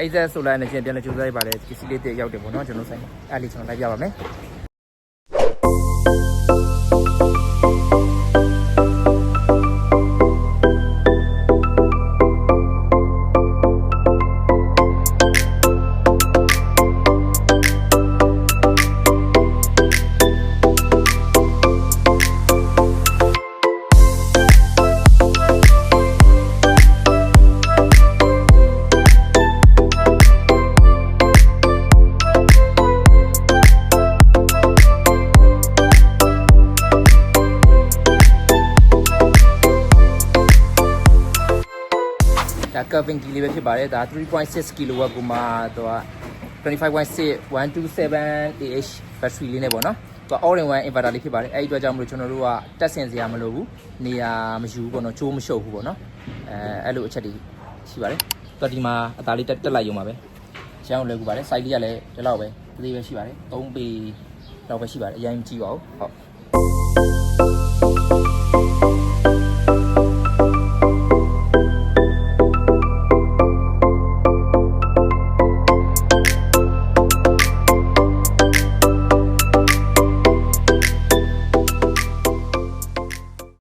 အဲ့ဒါဆိုလိုက်နေချင်းပြန်လဲကြိုးစားရပါတယ်ပစ္စည်းလေးတည်းရောက်တယ်ပေါ့နော်ကျွန်တော်ဆိုင်အဲ့လေးကျွန်တော်လိုက်ပြပါမယ် ဒါ curving key လေးပဲဖြစ်ပါတယ်ဒါ3.6 kW ကိုမှတော့25.6 127 AH battery လေးနဲ့ပေါ့နော်သူ all in one inverter လေးဖြစ်ပါတယ်အဲ့ဒီအတွက်ကြောင့်မလို့ကျွန်တော်တို့ကတက်ဆင်စရာမလိုဘူးနေရာမယူဘူးပေါ့နော်ချိုးမရှုပ်ဘူးပေါ့နော်အဲအဲ့လိုအချက်တွေရှိပါတယ်သူဒီမှာအသားလေးတက်တက်လိုက်ရုံပါပဲရှမ်းအောင်လွယ်ကူပါတယ် size လေးကလည်းဒီလောက်ပဲဒီလေးပဲရှိပါတယ်3ပေလောက်ပဲရှိပါတယ်အရင်မကြည့်ပါဘူးဟုတ်